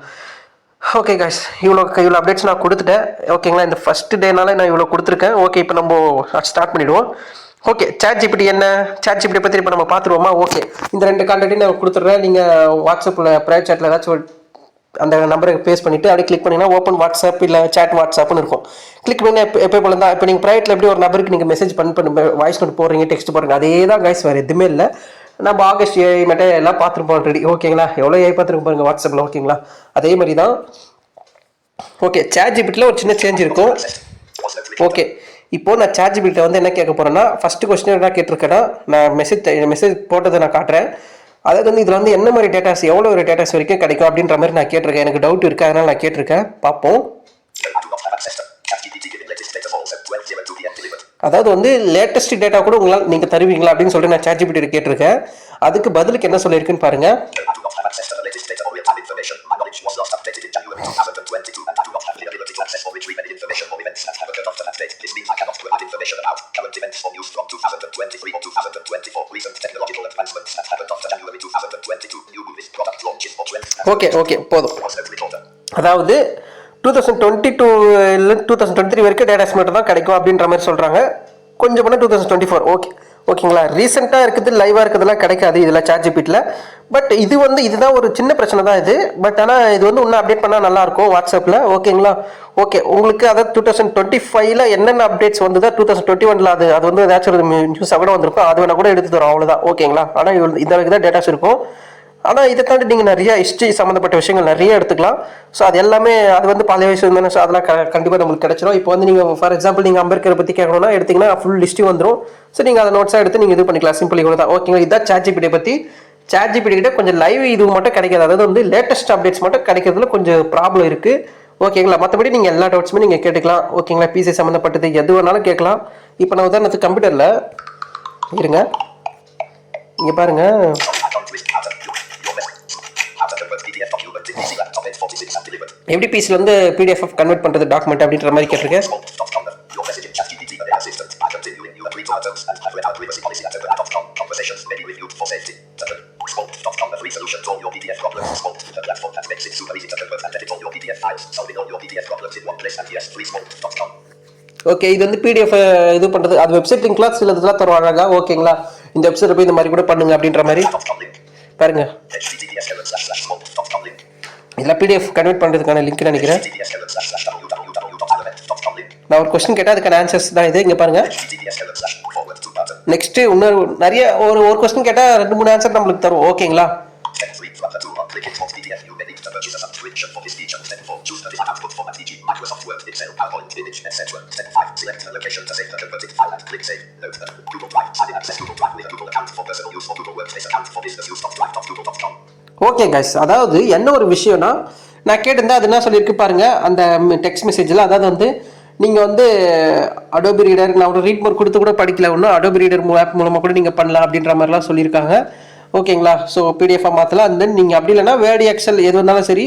ஓகே காய்ஸ் இவ்வளோ இவ்வளோ அப்டேட்ஸ் நான் கொடுத்துட்டேன். ஓகேங்களா இந்த ஃபஸ்ட் டேனால நான் இவ்வளோ கொடுத்துருக்கேன். ஓகே இப்போ நம்ம ஸ்டார்ட் பண்ணிடுவோம். ஓகே சேட் ஜிபிடி என்ன? சேட் ஜிபிடி பற்றி இப்போ நம்ம பார்த்துருவோமா? ஓகே இந்த ரெண்டு கான்டெக்ட்டையும் நான் கொடுத்துட்றேன். நீங்கள் வாட்ஸ்அப்பில் ப்ரைவேட் சேட்டில் ஏதாச்சும் அந்த நம்பருக்கு பேஸ் பண்ணிவிட்டு அப்படியே கிளிக் பண்ணிங்கன்னா ஓப்பன் வாட்ஸ்அப் இல்லை சேட் வாட்ஸ்அப்னு இருக்கும். கிளிக் பண்ணி எப்போ எப்போ போல தான் இப்போ நீங்கள் ப்ரைவேட்டில் எப்படி ஒரு நபருக்கு நீங்கள் மெசேஜ் பண்ணி பண்ணி வாய்ஸ் நோட் போடுறீங்க டெக்ஸ்ட் போடுறீங்க அதே தான் கைஸ் வேறு எதுவுமே இல்லை. நம்ம ஆகஸ்ட் ஏஐ மட்டும் எல்லாம் பார்த்துருப்போம் ஆல்ரெடி ஓகேங்களா எவ்வளோ ஏஐ பார்த்துருக்கோம் பாருங்க வாட்ஸ்அப்பில் ஓகேங்களா அதே மாதிரி தான் ஓகே சேட் ஜிபிட்டில் ஒரு சின்ன சேஞ்ச் இருக்கும். ஓகே இப்போது நான் சேட் ஜிபிட்ட வந்து என்ன கேட்க போகிறேன்னா ஃபஸ்ட்டு கொஸ்டின் என்ன கேட்டிருக்கேன்னா நான் மெசேஜ் மெசேஜ் போட்டதை நான் காட்டுறேன். அதாவது வந்து இதில் வந்து என்ன மாதிரி டேட்டாஸ் எவ்வளோ ஒரு டேட்டாஸ் வரைக்கும் கிடைக்கும் அப்படின்ற மாதிரி நான் கேட்டிருக்கேன். எனக்கு டவுட் இருக்குது அதனால் நான் கேட்டிருக்கேன். பார்ப்போம். அதாவது வந்து லேட்டஸ்ட் டேட்டா கூட உங்களால் நீங்கள் தருவீங்களா அப்படின்னு சொல்லிட்டு நான் சாட்ஜிபிட்டி கேட்டிருக்கேன் அதுக்கு பதிலுக்கு என்ன சொல்லியிருக்குன்னு பாருங்க ஓகே ஓகே போதும் அதாவது டூ தௌசண்ட் டுவெண்ட்டி டூல டூ தௌசண்ட் டுவெண்ட்டி த்ரீ வரைக்கும் டேட்டாஸ் மட்டும் தான் கிடைக்கும் அப்படின்ற மாதிரி சொல்கிறாங்க கொஞ்சம் பண்ண two thousand twenty four okay ஓகேங்களா ரீசெண்டாக இருக்குது லைவாக இருக்கிறதுலாம் கிடைக்காது இதில் சார்ஜ் பீட்டில் பட் இது வந்து இதுதான் ஒரு சின்ன பிரச்சனை தான் இது. பட் ஆனால் இது வந்து இன்னும் அப்டேட் பண்ணால் நல்லாயிருக்கும் வாட்ஸ்அப்பில் ஓகேங்களா ஓகே உங்களுக்கு அதாவது டூ தௌசண்ட் டுவெண்ட்டி ஃபைவ்ல என்னென்ன அப்டேட்ஸ் வந்ததோ டூ தௌசண்ட் டுவெண்ட்டி ஒன்ல அது அது வந்து ஏதாச்சும் ஒரு நியூஸாக கூட வந்திருக்கும். அது வேணால் கூட எடுத்து தரும் அவ்வளோதான் ஓகேங்களா ஆனால் இந்த அளவுக்கு தான் டேட்டாஸ் இருக்கும். ஆனால் இதை தாண்டி நீங்கள் நிறைய ஹிஸ்ட்ரி சம்மந்தப்பட்ட விஷயங்கள் நிறைய எடுத்துக்கலாம். ஸோ அது எல்லாமே அது வந்து பழைய வயசு இருந்தானே ஸோ அதெல்லாம் க கண்டிப்பாக நம்மளுக்கு கிடச்சிரும். இப்போ வந்து நீங்கள் ஃபார் எக்ஸாம்பிள் நீங்கள் அம்பேத்கரை பற்றி கேட்கணும்னா எடுத்தீங்கன்னா ஃபுல் லிஸ்ட்டு வந்துடும் ஸோ நீங்கள் அதை நோட்ஸாக எடுத்து நீங்கள் இது பண்ணிக்கலாம். சிம்பிள் இவ்வளோ தான். ஓகேங்களா இதான் சாட் பற்றி சாட் கிட்ட கொஞ்சம் லைவ் இது மட்டும் கிடைக்காது. அதாவது வந்து லேட்டஸ்ட் அப்டேட்ஸ் மட்டும் கிடைக்கிறதுல கொஞ்சம் ப்ராப்ளம் இருக்குது ஓகேங்களா மற்றபடி நீங்கள் எல்லா டவுட்ஸுமே நீங்கள் கேட்டுக்கலாம். ஓகேங்களா பிசி சம்மந்தப்பட்டது எது வேணாலும் கேட்கலாம். இப்போ நான் உதாரணத்துக்கு கம்ப்யூட்டரில் இருங்க. இங்கே பாருங்கள் எப்படி பிசியில் வந்து பிடிஎஃப் கன்வெர்ட் பண்றது டாக்குமெண்ட் அப்படின்ற மாதிரி கேட்டிருக்கேன் ஓகே இது வந்து பிடிஎஃப் இது பண்ணுறது அது வெப்சைட் லிங்க்லாம் சில இதெல்லாம் தருவாங்க ஓகேங்களா இந்த வெப்சைட் போய் இந்த மாதிரி கூட பண்ணுங்க அப்படின்ற மாதிரி பாருங்க இதெல்லாம் பிடிஎஃப் கன்வெர்ட் பண்ணுறதுக்கான லிங்க் நினைக்கிறேன் https colon slash slash www.element.com link. நான் ஒரு கொஸ்டின் கேட்டால் அதுக்கான ஆன்சர்ஸ் தான் இது இங்கே பாருங்க https colon slash forward to button. Next இன்னொரு நிறைய ஒரு ஒரு கொஸ்டின் கேட்டால் ரெண்டு மூணு ஆன்சர் நம்மளுக்கு தரும் ஓகேங்களா Step 3 from the toolbar, click Import PDF. You may need to purchase a subscription for this feature. Step 4, choose the desired output format, e.g. Microsoft Word, Excel, PowerPoint, image, etc. Step 5, select the location to save the converted file and click Save. Note that Google Drive, adding access Google Drive with a Google account for personal use or Google Workspace account for business use. Drive.google.com. Okay guys அதாவது என்ன ஒரு விஷயம்னா நான் கேட்டிருந்தேன் அது என்ன சொல்லியிருக்கு பாருங்க. அந்த டெக்ஸ்ட் மெசேஜில் அதாவது வந்து நீங்கள் வந்து அடோபி ரீடர் நான் ஒரு ரீட் மோர் கொடுத்து கூட படிக்கல. ஒன்றும் அடோபி ரீடர் ஆப் மூலமாக கூட நீங்கள் பண்ணலாம் அப்படின்ற மாதிரிலாம் சொல்லியிருக்காங்க. ஓகேங்களா ஸோ பிடிஎஃபாக மாற்றலாம் அண்ட் தென் நீங்கள் அப்படி இல்லைன்னா வேர்டு எக்ஸல் எது வந்தாலும் சரி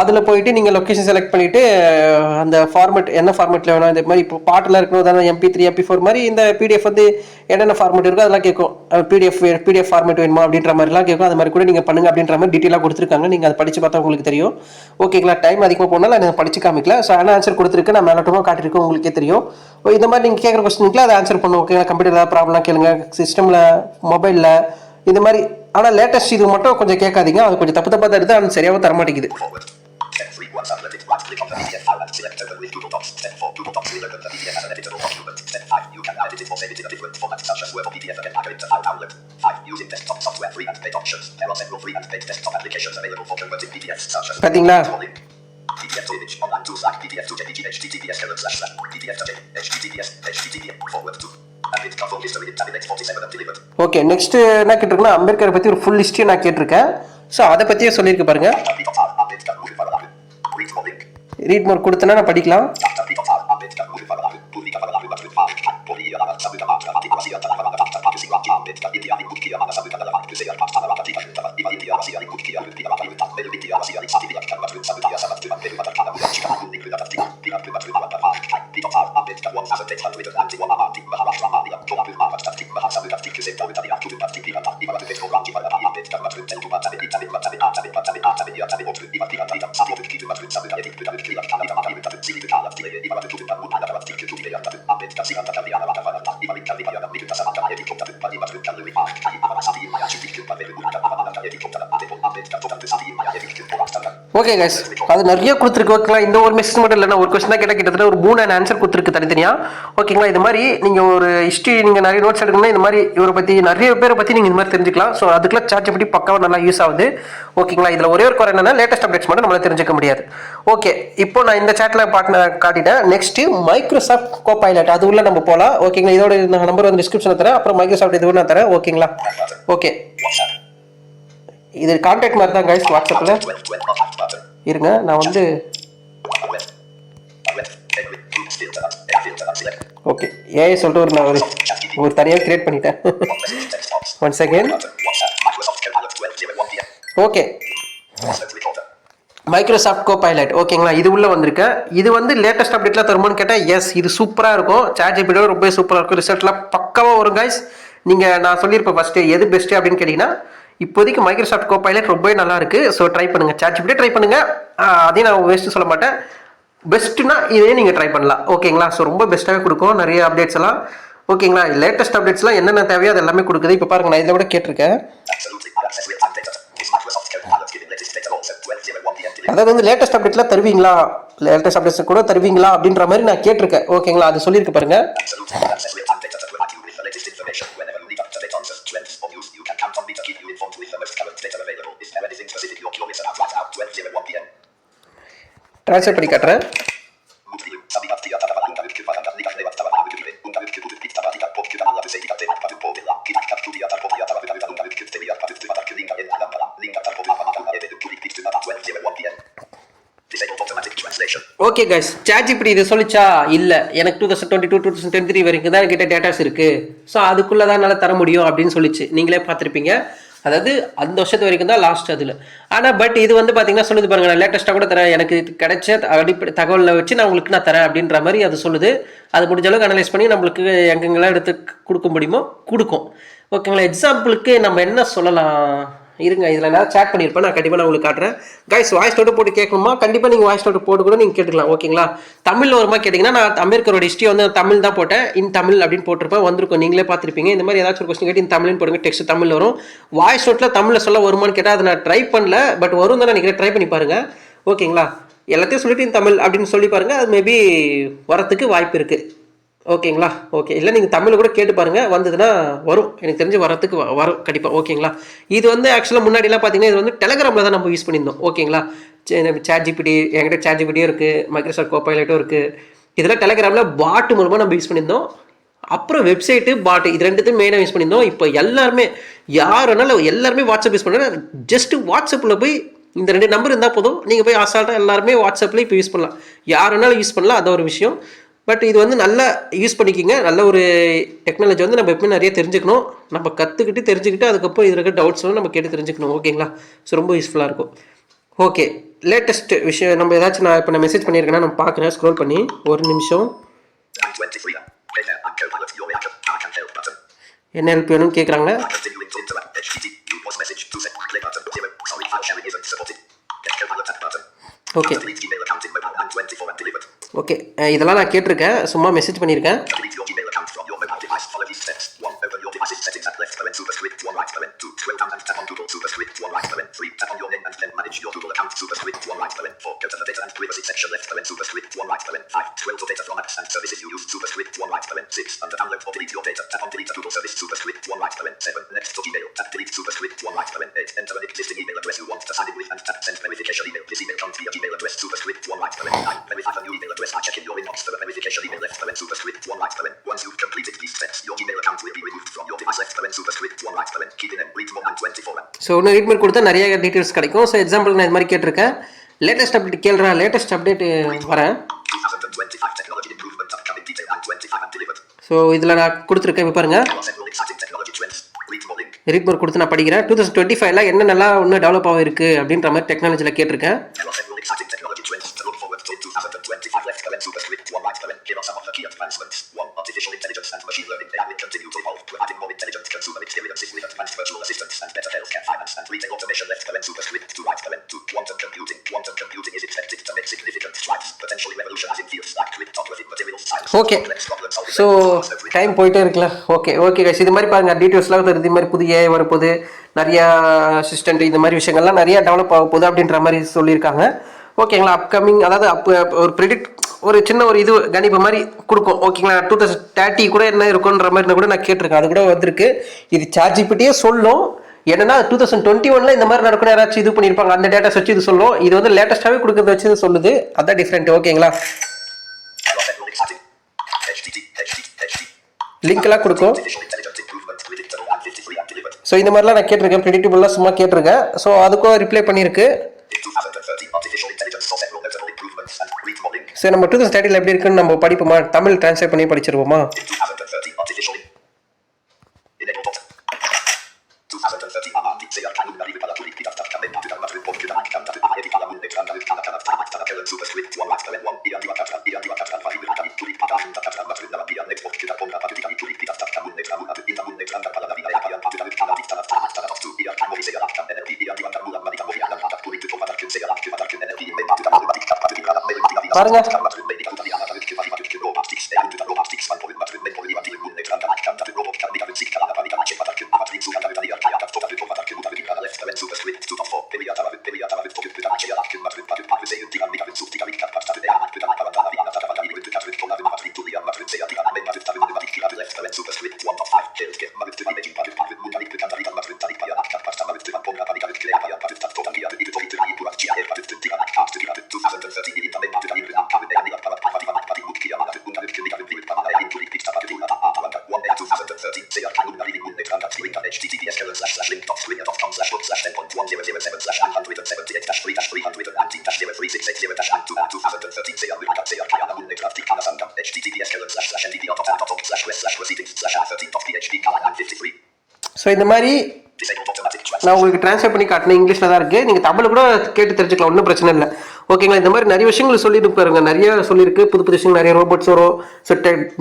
அதில் போயிட்டு நீங்கள் லொக்கேஷன் செலக்ட் பண்ணிவிட்டு அந்த ஃபார்மெட் என்ன ஃபார்மெட்டில் வேணும் இந்த மாதிரி இப்போ பாட்டில் இருக்கணும் அதான் எம்பி த்ரீ எம்பி ஃபோர் மாதிரி இந்த பிடிஎஃப் வந்து என்னென்ன ஃபார்மெட் இருக்கோ அதெல்லாம் கேட்கும். பிடிஎஃப் பிடிஎஃப் ஃபார்மெட் வேணுமா அப்படின்ற மாதிரிலாம் கேட்கும். அது மாதிரி கூட நீங்கள் பண்ணுங்கள் அப்படின்ற மாதிரி டீட்டெயிலாக கொடுத்துருக்காங்க. நீங்கள் அதை படித்து பார்த்தா உங்களுக்கு தெரியும். ஓகேங்களா டைம் அதிகமாக போனாலும் நான் படித்து காமிக்கல. ஸோ ஆனால் ஆன்சர் கொடுத்துருக்கு. நான் மேலோட்டமாக காட்டியிருக்கேன். உங்களுக்கே தெரியும். ஓ, இந்த மாதிரி நீங்கள் கேட்குற கொஸ்டினுக்குலாம் அதை ஆன்சர் பண்ணுவோம் ஓகேங்களா கம்ப்யூட்டர் ஏதாவது ப்ராப்ளம் கேளுங்க. சிஸ்டமில் மொபைலில் இந்த மாதிரி ஆனால் லேட்டஸ்ட் இது மட்டும் கொஞ்சம் கேட்காதீங்க அது கொஞ்சம் தப்பு தப்பாக தான் இருக்குது ஆனால் சரியாகவும் தரமாட்டேங்குது பார்த்தீங்களா PDF image online tools like okay next என்ன கேட்டிருக்குன்னா அம்பேத்கரை பற்றி ஒரு ஃபுல் ஹிஸ்ட்ரி நான் கேட்டிருக்கேன். ஸோ அதை பற்றியே சொல்லியிருக்கு பாருங்க. ரீட் மோர் கொடுத்தனா நான் படிக்கலாம். ஓகே கைஸ் அது நிறைய கொடுத்துருக்கு ஓகேங்களா இந்த ஒரு மெசேஜ் மட்டும் இல்லைன்னா ஒரு கொஸ்டின் கேட்டால் கிட்டத்தட்ட ஒரு மூணு ஆன்சர் கொடுத்துருக்கு தனித்தனியாக ஓகேங்களா இது மாதிரி நீங்கள் ஒரு ஹிஸ்ட்ரி நீங்கள் நிறைய நோட்ஸ் எடுக்கணும்னா இந்த மாதிரி இவரை பற்றி நிறைய பேரை பற்றி நீங்கள் இந்த மாதிரி தெரிஞ்சுக்கலாம். ஸோ அதுக்கெல்லாம் சார்ஜ் பற்றி பக்காவாக நல்லா யூஸ் ஆகுது. ஓகேங்களா இதில் ஒரே ஒரு குறை என்னன்னா லேட்டஸ்ட் அப்டேட்ஸ் மட்டும் நம்மளால் தெரிஞ்சுக்க முடியாது. ஓகே இப்போ நான் இந்த சேட்டில் பாட்டு காட்டிட்டேன். நெக்ஸ்ட் மைக்ரோசாஃப்ட் கோ பைலட் அது உள்ள நம்ம போகலாம் ஓகேங்களா இதோட நம்பர் வந்து டிஸ்கிரிப்ஷனில் தரேன். அப்புறம் மைக்ரோசாஃப்ட் இது நான் தரேன். ஓகேங்களா ஓகே இது கான்டாக்ட் மாதிரி தான் கைஸ் வாட்ஸ்அப்பில் இருங்க நான் வந்து ஓகே ஏஐ சொல்லிட்டு ஒரு நான் ஒரு ஒரு தனியாக கிரியேட் பண்ணிட்டேன். One second okay Microsoft Copilot ஓகேங்களா இது உள்ள வந்திருக்கேன் இது வந்து லேட்டஸ்ட் அப்டேட்லாம் தருமான்னு கேட்டால் எஸ் இது சூப்பராக இருக்கும். சார்ஜ் ஜிபியோட ரொம்ப சூப்பராக இருக்கும். ரிசல்ட்லாம் பக்காவாக வரும் கைஸ் நீங்கள் நான் சொல்லியிருப்பேன் ஃபஸ்ட்டு எது பெஸ்ட்டு அப்படின்னு கேட்டிங்கன்னா இப்போதைக்கு மைக்ரோசாஃப்ட் கோப்பைலட் ரொம்பவே நல்லா இருக்கு ஸோ ட்ரை பண்ணுங்க. சார்ஜ் ஜிபிட்டே ட்ரை பண்ணுங்க அதையும் நான் வேஸ்ட்டு சொல்ல மாட்டேன். பெஸ்ட்டுனா இதே நீங்கள் ட்ரை பண்ணலாம். ஓகேங்களா ஸோ ரொம்ப பெஸ்ட்டாகவே கொடுக்கும். நிறைய அப்டேட்ஸ் எல்லாம். ஓகேங்களா லேட்டஸ்ட் அப்டேட்ஸ்லாம் என்னென்ன தேவையோ அது எல்லாமே கொடுக்குது. இப்போ பாருங்க நான் இதில் கூட கேட்டிருக்கேன். அதாவது வந்து லேட்டஸ்ட் அப்டேட்லாம் தருவீங்களா? லேட்டஸ்ட் அப்டேட்ஸ் கூட தருவீங்களா? அப்படின்ற மாதிரி நான் கேட்டிருக்கேன். ஓகேங்களா அது சொல்லியிருக்கு பாருங்க. ட்ரான்ஸ்ஃபர் பண்ணி translation. ஓகே கைஸ் சார்ஜ் இப்படி இது சொல்லிச்சா? இல்லை. எனக்கு two thousand twenty two two thousand twenty three வரைக்கும் தான் என்கிட்ட டேட்டாஸ் இருக்குது ஸோ அதுக்குள்ளே தான் என்னால் தர முடியும் அப்படின்னு சொல்லிச்சு. நீங்களே பார்த்துருப்பீங்க. அதாவது அந்த வருஷத்து வரைக்கும் தான் லாஸ்ட் அதில். ஆனால் பட் இது வந்து பார்த்தீங்கன்னா சொல்லுது பாருங்க நான் லேட்டஸ்ட்டாக கூட தரேன். எனக்கு கிடைச்ச அடிப்படை தகவலை வச்சு நான் உங்களுக்கு நான் தரேன் அப்படின்ற மாதிரி அது சொல்லுது. அது முடிஞ்ச அளவுக்கு அனலைஸ் பண்ணி நம்மளுக்கு எங்கெங்கெல்லாம் எடுத்து கொடுக்க முடியுமோ கொடுக்கும். ஓகேங்களா எக்ஸாம்பிளுக்கு நம்ம என்ன சொல்லலாம்? இருங்க இதில் நான் சேட் பண்ணியிருப்பேன் நான் கண்டிப்பாக நான் உங்களுக்கு காட்டுறேன். கைஸ் வாய்ஸ் நோட்டு போட்டு கேட்கணுமா? கண்டிப்பாக நீங்கள் வாய்ஸ் நோட்டு போட்டு கூட நீங்கள் கேட்டுக்கலாம் ஓகேங்களா? தமிழில் வருமா கேட்டிங்கன்னா நான் அம்பேத்கரோட ஹிஸ்ட்ரி வந்து தமிழ் தான் போட்டேன். இன் தமிழ் அப்படின்னு போட்டிருப்பேன் வந்திருக்கும் நீங்களே பார்த்துருப்பீங்க. இந்த மாதிரி ஏதாச்சும் ஒரு கொஸ்டின் கேட்டு இன் தமிழ்னு போடுங்க டெக்ஸ்ட் தமிழ் வரும். வாய்ஸ் நோட்டில் தமிழில் சொல்ல வருமான்னு கேட்டால் அதை நான் ட்ரை பண்ணல பட் வரும் தான் நினைக்கிறேன் ட்ரை பண்ணி பாருங்கள் ஓகேங்களா? எல்லாத்தையும் சொல்லிட்டு இன் தமிழ் அப்படின்னு சொல்லி பாருங்கள் அது மேபி வரத்துக்கு வாய்ப்பு இருக்குது ஓகேங்களா? ஓகே. இல்லை நீங்கள் தமிழில் கூட கேட்டு பாருங்கள் வந்ததுன்னா வரும். எனக்கு தெரிஞ்சு வரத்துக்கு வ- வரும். கண்டிப்பாக ஓகேங்களா? இது வந்து ஆக்சுவலாக முன்னாடிலாம் பார்த்தீங்கன்னா இது வந்து டெலகிராமில் தான் நம்ம யூஸ் பண்ணியிருந்தோம். ஓகேங்களா? சேட் ஜிபிடி என்கிட்ட சேட் ஜிபிடியும் இருக்குது மைக்ரோசாஃப்ட் கோப்பைலட்டும் இருக்குது இதெல்லாம் டெலகிராமில் பாட்டு மூலமாக நம்ம யூஸ் பண்ணியிருந்தோம். அப்புறம் வெப்சைட்டு பாட்டு இது ரெண்டுத்தையும் மெயினாக யூஸ் பண்ணியிருந்தோம். இப்போ எல்லாருமே யார் வேணாலும் எல்லாருமே வாட்ஸ்அப் யூஸ் பண்ணுறாங்க ஜஸ்ட் வாட்ஸ்அப்பில் போய் இந்த ரெண்டு நம்பர் இருந்தால் போதும். நீங்கள் போய் அசால்ட்டாக எல்லாருமே வாட்ஸ்அப்பில் இப்போ யூஸ் பண்ணலாம். யார் வேணாலும் யூஸ் பண்ணலாம். அது ஒரு விஷயம். பட் இது வந்து நல்லா யூஸ் பண்ணிக்கிங்க. நல்ல ஒரு டெக்னாலஜி வந்து நம்ம எப்பவுமே நிறைய தெரிஞ்சுக்கணும். நம்ம கற்றுக்கிட்டு தெரிஞ்சுக்கிட்டு அதுக்கப்புறம் இதில் இருக்க டவுட்ஸ்லாம் நம்ம கேட்டு தெரிஞ்சுக்கணும். ஓகேங்களா ஸோ ரொம்ப யூஸ்ஃபுல்லாக இருக்கும். ஓகே லேட்டஸ்ட் விஷயம் நம்ம ஏதாச்சும் நான் இப்போ நான் மெசேஜ் பண்ணியிருக்கேன்னா நான் பார்க்குறேன். ஸ்க்ரோல் பண்ணி ஒரு நிமிஷம். என்ன ஹெல்ப் வேணும்னு கேட்குறாங்க ஓகே ஓகே இதெல்லாம் நான் கேட்டிருக்கேன் சும்மா மெசேஜ் பண்ணியிருக்கேன் ஸோ இன்னும் ரீட் பண்ணி கொடுத்தா நிறைய டீட்டெயில்ஸ் கிடைக்கும் ஸோ எக்ஸாம்பிள் நான் இது மாதிரி கேட்டிருக்கேன் லேட்டஸ்ட் அப்டேட் கேள்றேன் லேட்டஸ்ட் அப்டேட் வரேன் 2025 technology improvement upcoming detail and 25 and delivered. So இதில் நான் கொடுத்துருக்கேன் இப்போ பாருங்கள் Several exciting technology trends. Read more link. Read பண்ணி கொடுத்து நான் படிக்கிறேன் டூ தௌசண்ட் டுவெண்ட்டி ஃபைவ்ல என்ன நல்லா இன்னும் டெவலப் ஆகிருக்கு அப்படின்ற மாதிரி டெக்னாலஜியில் கேட்டிருக்கேன் There are several exciting technology trends to look forward to in 2025 left current superscript 1 right current. Here are some of the key advancements. 1. Artificial intelligence okay so time போயிட்டே இருக்குல்ல. ஓகே ஓகே கைஸ் இது மாதிரி பாருங்கள் டீட்டெயில்ஸ்லாம் வருது இது மாதிரி புதிய வரப்போகுது. நிறையா அசிஸ்டண்ட் இந்த மாதிரி விஷயங்கள்லாம் நிறைய டெவலப் ஆக போகுது அப்படின்ற மாதிரி சொல்லியிருக்காங்க. ஓகேங்களா அப்கமிங் அதாவது அப்போ ஒரு ப்ரிடிக்ட் ஒரு சின்ன ஒரு இது கணிப்பு மாதிரி கொடுக்கும். ஓகேங்களா டூ தௌசண்ட் தேர்ட்டி கூட என்ன இருக்குன்ற மாதிரி கூட நான் கேட்டிருக்கேன். அது கூட வந்திருக்கு. இது சார்ஜிபிட்டியே சொல்லும். என்னன்னா டூ தௌசண்ட் டுவெண்ட்டி ஒன்ல இந்த மாதிரி நடக்கணும் யாராச்சும் இது பண்ணியிருப்பாங்க. அந்த டேட்டாஸ் வச்சு இது சொல்லும். இது வந்து லேட்டஸ்ட்டாகவே கொடுக்கறத வச்சு இது சொல்லுது. அதான் டிஃப்ரெண்ட் ஓகேங்களா லிங்க்லாம் கொடுக்கும். ஸோ இந்த மாதிரிலாம் நான் கேட்டிருக்கேன். ப்ரிடிக்டபுளாக சும்மா கேட்டிருக்கேன். ஸோ அதுக்கும் ரிப்ளை பண்ணியிருக்கு. சரி நம்ம டூ தௌசண்ட் தேர்ட்டியில் எப்படி இருக்குன்னு நம்ம படிப்போமா? தமிழ் டிரான்ஸ்லேட் பண்ணி படிச்சிருவோமா? പറഞ്ഞ ஸோ இந்த மாதிரி நான் உங்களுக்கு ட்ரான்ஸ்ஃபர் பண்ணி காட்டினேன் இங்கிலீஷில் தான் இருக்குது நீங்கள் தமிழ் கூட கேட்டு தெரிஞ்சுக்கலாம் ஒன்றும் பிரச்சனை இல்லை. ஓகேங்களா இந்த மாதிரி நிறைய விஷயங்கள் சொல்லிட்டு பாருங்க. நிறைய சொல்லியிருக்கு. புது புது விஷயங்கள் நிறைய ரோபோட்ஸ் வரும். ஸோ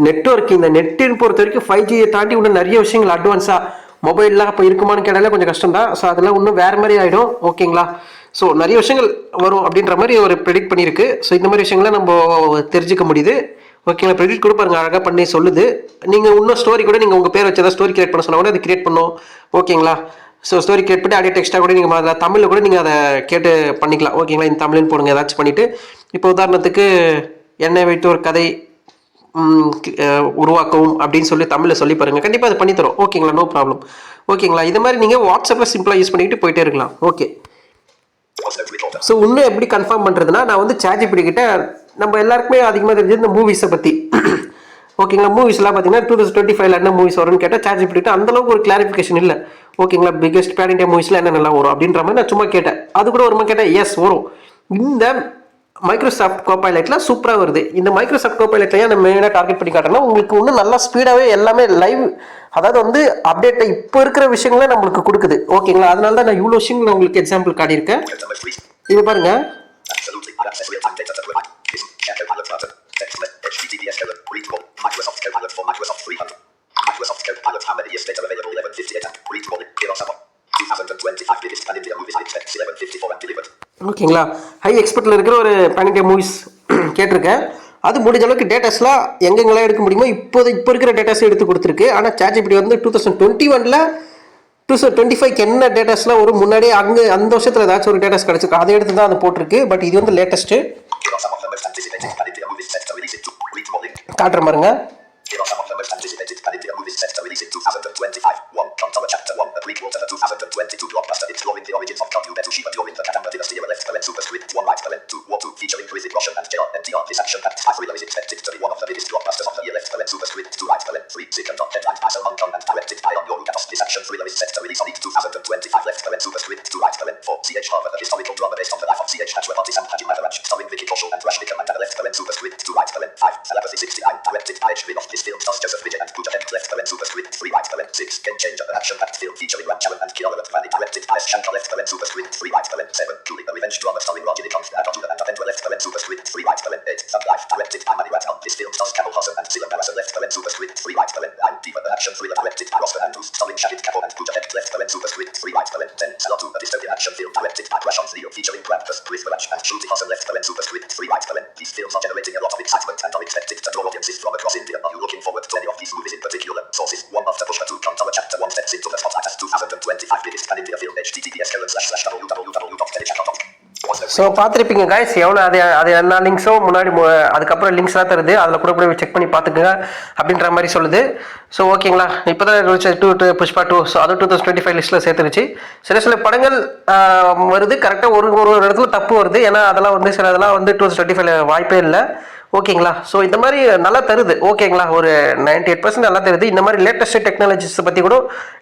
நெட்ஒர்க் இந்த நெட்டின் பொறுத்த வரைக்கும் ஃபைவ் ஜியை தாண்டி இன்னும் நிறைய விஷயங்கள் அட்வான்ஸாக மொபைல்லாம் இப்போ இருக்குமான்னு கேட்டாலே கொஞ்சம் கஷ்டம் தான் ஸோ அதெல்லாம் இன்னும் வேறு மாதிரி ஆகிடும் ஓகேங்களா ஸோ நிறைய விஷயங்கள் வரும் அப்படின்ற மாதிரி ஒரு ப்ரெடிக்ட் பண்ணியிருக்கு. ஸோ இந்த மாதிரி விஷயங்களை நம்ம தெரிஞ்சுக்க முடியுது. ஓகேங்களா ப்ரெடிக்ட் கூட அழகாக பண்ணி சொல்லுது. நீங்கள் இன்னும் ஸ்டோரி கூட நீங்கள் உங்கள் பேர் வச்சு ஏதாவது ஸ்டோரி கிரியேட் பண்ண சொன்னா கூட அது கிரியேட் பண்ணும். ஓகேங்களா ஸோ ஸ்டோரி கிரியேட் பண்ணி அப்படியே டெக்ஸ்ட்டாக கூட நீங்கள் அதில் தமிழில் கூட நீங்கள் அதை கேட்டு பண்ணிக்கலாம். ஓகேங்களா இந்த தமிழ்னு போடுங்க ஏதாச்சும் பண்ணிவிட்டு இப்போ உதாரணத்துக்கு என்னை வைத்து ஒரு கதை உருவாக்கவும் அப்படின்னு சொல்லி தமிழில் சொல்லி பாருங்கள் கண்டிப்பாக அது பண்ணித்தரோம். ஓகேங்களா நோ ப்ராப்ளம் ஓகேங்களா இது மாதிரி நீங்கள் வாட்ஸ்அப்பில் சிம்பிளாக யூஸ் பண்ணிக்கிட்டு போயிட்டே இருக்கலாம். ஓகே. ஸோ இன்னும் எப்படி கன்ஃபார்ம் பண்ணுறதுனா நான் வந்து சார்ஜிபிடி கிட்ட நம்ம எல்லாருக்குமே அதிகமாக தெரிஞ்சது இந்த மூவிஸை பற்றி ஓகேங்களா மூவிஸ்லாம் பார்த்தீங்கன்னா டூ தௌசண்ட் டுவெண்ட்டி ஃபைவ்ல என்ன மூவிஸ் வரும்னு கேட்டால் சார்ஜிபிடி கிட்ட அந்தளவுக்கு ஒரு கிளாரிஃபிகேஷன் இல்லை. ஓகேங்களா பிக்கெஸ்ட் பேன் இண்டியா மூவிஸில் என்ன நல்லா வரும் அப்படின்ற மாதிரி நான் சும்மா கேட்டேன். அது கூட ஒரு கேட்டேன். எஸ் வரும். இந்த மைக்ரோசாஃப்ட் கோபைலட்டில் சூப்பராக வருது. இந்த மைக்ரோசாஃப்ட் கோபைலட்டில் ஏன் நம்ம மெயினாக டார்கெட் பண்ணி காட்டுறேன்னா உங்களுக்கு இன்னும் நல்லா ஸ்பீடாகவே எல்லாமே லைவ் அதாவது வந்து அப்டேட்டை இப்போ இருக்கிற விஷயங்களே நம்மளுக்கு கொடுக்குது. ஓகேங்களா அதனால தான் நான் இவ்வளோ விஷயங்கள் உங்களுக்கு எக்ஸாம்பிள் காட்டியிருக்கேன். இது பாருங்க. ஓகேங்களா ஹை எக்ஸ்பெக்டில் இருக்கிற ஒரு பேனிண்டியா மூவிஸ் கேட்டிருக்கேன் அது முடிஞ்ச அளவுக்கு டேட்டாஸ்லாம் எங்கெங்கெல்லாம் எடுக்க முடியுமோ இப்போது இப்போ இருக்கிற டேட்டாஸும் எடுத்து கொடுத்துருக்கு ஆனால் சார்ஜிபிடி வந்து டூ தௌசண்ட் டுவெண்ட்டி ஒனில் டூ தௌசண்ட் டுவெண்ட்டி ஃபைவ் என்ன டேட்டாஸ்லாம் ஒரு முன்னாடியே அங்கே அந்த வருஷத்தில் ஏதாச்சும் ஒரு டேட்டாஸ் கிடச்சிருக்கு அதை எடுத்து தான் அது போட்டிருக்கு பட் இது வந்து லேட்டஸ்ட்டு காட்டுற பாருங்க Here are some of the most anticipated pan India movies set to release in 2025. 1. Kantara Chapter 1. A prequel to the 2022 blockbuster exploring the origins of Kanyu Betushima during the Kadamba dynasty era left Talent Superscript 1 Right Talent 2 War 2 featuring Hrithik Roshan and J.R. NTR. This action-packed thriller is expected to be one of the biggest blockbusters of the year left Talent Superscript 2 Right Talent 3 Second of Deadline by Salman Khan and so பார்த்துருப்பீங்க guys எவ்வளோ அது அது எல்லா லிங்க்ஸும் முன்னாடி அதுக்கப்புறம் லிங்க்ஸ்லாம் தருது. அதில் கூட போய் செக் பண்ணி பார்த்துக்குங்க அப்படின்ற மாதிரி சொல்லுது. ஸோ ஓகேங்களா இப்போ தான் two two Pushpa two so அது டூ தௌசண்ட் டுவெண்ட்டி ஃபைவ் லிஸ்ட்டில் சேர்த்துருச்சு. சில சில படங்கள் வருது. கரெக்டாக ஒரு ஒரு இடத்துல தப்பு வருது. ஏன்னா அதெல்லாம் வந்து சில அதெல்லாம் வந்து டூ தௌசண்ட் டுவெண்ட்டி ஃபைவ்ல வாய்ப்பே இல்லை. ஓகேங்களா? ஸோ இந்த மாதிரி நல்லா தருது. ஓகேங்களா? ஒரு 98% எயிட் பர்சன்ட் நல்லா தருது. இந்த மாதிரி லேட்டஸ்ட் டெக்னாலஜிஸ் பற்றி கூட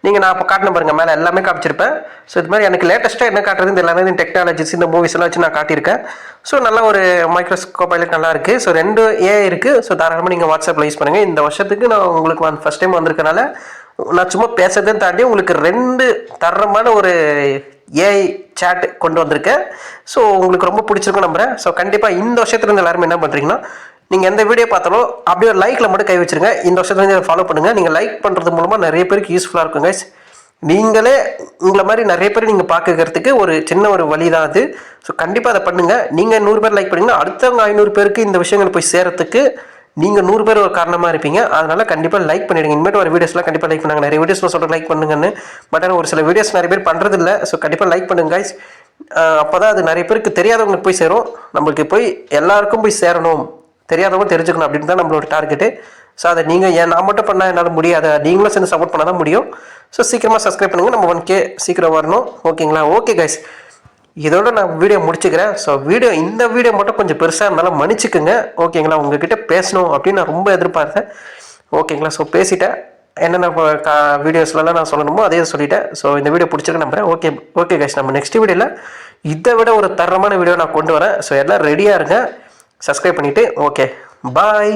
நீங்கள் நான் இப்போ காட்டின பாருங்க. மேலே எல்லாமே காமிச்சிருப்பேன். ஸோ இது மாதிரி எனக்கு லேட்டஸ்ட்டாக என்ன காட்டுறது இந்த எல்லாமே இந்த டெக்னாலஜிஸ் இந்த மூவிஸ் எல்லாம் வச்சு நான் காட்டியிருக்கேன். ஸோ நல்ல ஒரு மைக்ரோஸ்கோப் பைலட் நல்லா இருக்குது ஸோ ரெண்டு ஏ இருக்குது ஸோ தாராளமாக நீங்கள் வாட்ஸ்அப்பில் யூஸ் பண்ணுங்கள் இந்த வருஷத்துக்கு நான் உங்களுக்கு வந்து ஃபஸ்ட் டைம் வந்திருக்கனால நான் சும்மா பேசுறதையும் தாண்டி உங்களுக்கு ரெண்டு தரமான ஒரு ஏஐ சேட் கொண்டு வந்திருக்கேன் ஸோ உங்களுக்கு ரொம்ப பிடிச்சிருக்கும் நம்புறேன். ஸோ கண்டிப்பாக இந்த வருஷத்துலேருந்து எல்லாருமே என்ன பண்ணுறீங்கன்னா நீங்கள் எந்த வீடியோ பார்த்தாலும் அப்படியே ஒரு லைக்கில் மட்டும் கை வச்சுருங்க. இந்த வருஷத்துலேருந்து ஃபாலோ பண்ணுங்கள் நீங்கள் லைக் பண்ணுறது மூலமாக நிறைய பேருக்கு யூஸ்ஃபுல்லாக இருக்கும் கைஸ் நீங்களே உங்களை மாதிரி நிறைய பேர் நீங்கள் பார்க்கறதுக்கு ஒரு சின்ன ஒரு வழி தான் அது. ஸோ கண்டிப்பாக அதை பண்ணுங்கள் நீங்கள் நூறு பேர் லைக் பண்ணிங்கன்னா அடுத்தவங்க ஐநூறு பேருக்கு இந்த விஷயங்கள் போய் சேரத்துக்கு நீங்கள் நூறு பேர் ஒரு காரணமாக இருப்பீங்க. அதனால் கண்டிப்பாக லைக் பண்ணிவிடுங்க இனிமேட்டு ஒரு வீடியோஸ்லாம் கண்டிப்பாக லைக் பண்ணுங்க. நிறைய வீடியோஸ்லாம் சொல்கிற லைக் பண்ணுங்கன்னு. பட் ஆனால் ஒரு சில வீடியோஸ் நிறைய பேர் பண்ணுறது இல்லை ஸோ கண்டிப்பாக லைக் பண்ணுங்க கைஸ் அப்போ தான் அது நிறைய பேருக்கு தெரியாதவங்களுக்கு போய் சேரும். நம்மளுக்கு போய் எல்லாருக்கும் போய் சேரணும். தெரியாதவங்க தெரிஞ்சுக்கணும் அப்படின்னு தான் நம்மளோட டார்கெட்டு ஸோ அதை நீங்கள் ஏன் நான் மட்டும் பண்ணால் என்னால் முடியாது. நீங்களும் சேர்ந்து சப்போர்ட் பண்ணால் தான் முடியும். ஸோ சீக்கிரமாக சப்ஸ்கிரைப் பண்ணுங்கள் நம்ம ஒன் கே சீக்கிரம் வரணும். ஓகேங்களா ஓகே கைஸ் இதோட நான் வீடியோ முடிச்சுக்கிறேன். ஸோ வீடியோ இந்த வீடியோ மட்டும் கொஞ்சம் பெருசாக இருந்தாலும் மன்னிச்சுக்குங்க. ஓகேங்களா? உங்ககிட்ட பேசணும் அப்படின்னு நான் ரொம்ப எதிர்பார்த்தேன். ஓகேங்களா? ஸோ பேசிட்டேன். என்னென்ன வீடியோஸ்லாம் நான் சொல்லணுமோ அதே சொல்லிட்டேன். ஸோ இந்த வீடியோ பிடிச்சிருக்கு நம்புறேன். ஓகே ஓகே கைஸ் நம்ம நெக்ஸ்ட் வீடியோவில் இதை விட ஒரு தரமான வீடியோ நான் கொண்டு வரேன். ஸோ எல்லாம் ரெடியாக இருங்க. சப்ஸ்கிரைப் பண்ணிவிட்டு ஓகே பாய்